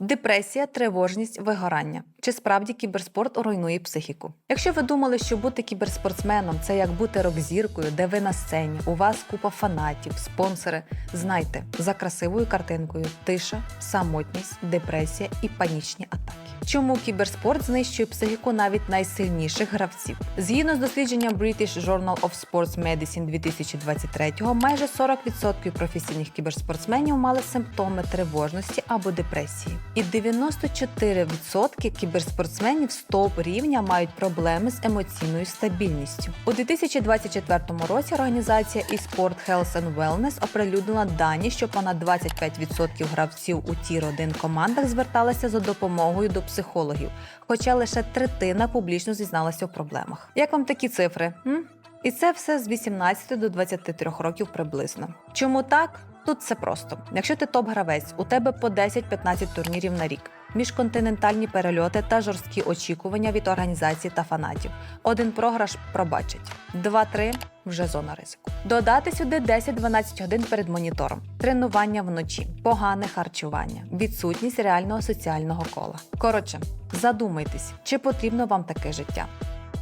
Депресія, тривожність, вигорання. Чи справді кіберспорт руйнує психіку? Якщо ви думали, що бути кіберспортсменом це як бути рок-зіркою, де ви на сцені, у вас купа фанатів, спонсори, знайте, за красивою картинкою тиша, самотність, депресія і панічні атаки. Чому кіберспорт знищує психіку навіть найсильніших гравців? Згідно з дослідженням British Journal of Sports Medicine 2023, майже 40% професійних кіберспортсменів мали симптоми тривожності або депресії. І 94% кіберспортсменів з топ рівня мають проблеми з емоційною стабільністю. У 2024 році організація eSport Health and Wellness оприлюднила дані, що понад 25% гравців у тір 1 командах зверталися за допомогою до психологів, хоча лише третина публічно зізналася у проблемах. Як вам такі цифри? М? І це все з 18 до 23 років приблизно. Чому так? Тут все просто. Якщо ти топ-гравець, у тебе по 10-15 турнірів на рік, міжконтинентальні перельоти та жорсткі очікування від організацій та фанатів. Один програш пробачить, два-три вже зона ризику. Додати сюди 10-12 годин перед монітором, тренування вночі, погане харчування, відсутність реального соціального кола. Коротше, задумайтесь, чи потрібно вам таке життя.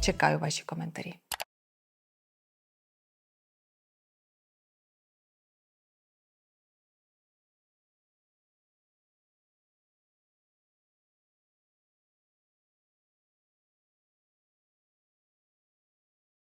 Чекаю ваші коментарі.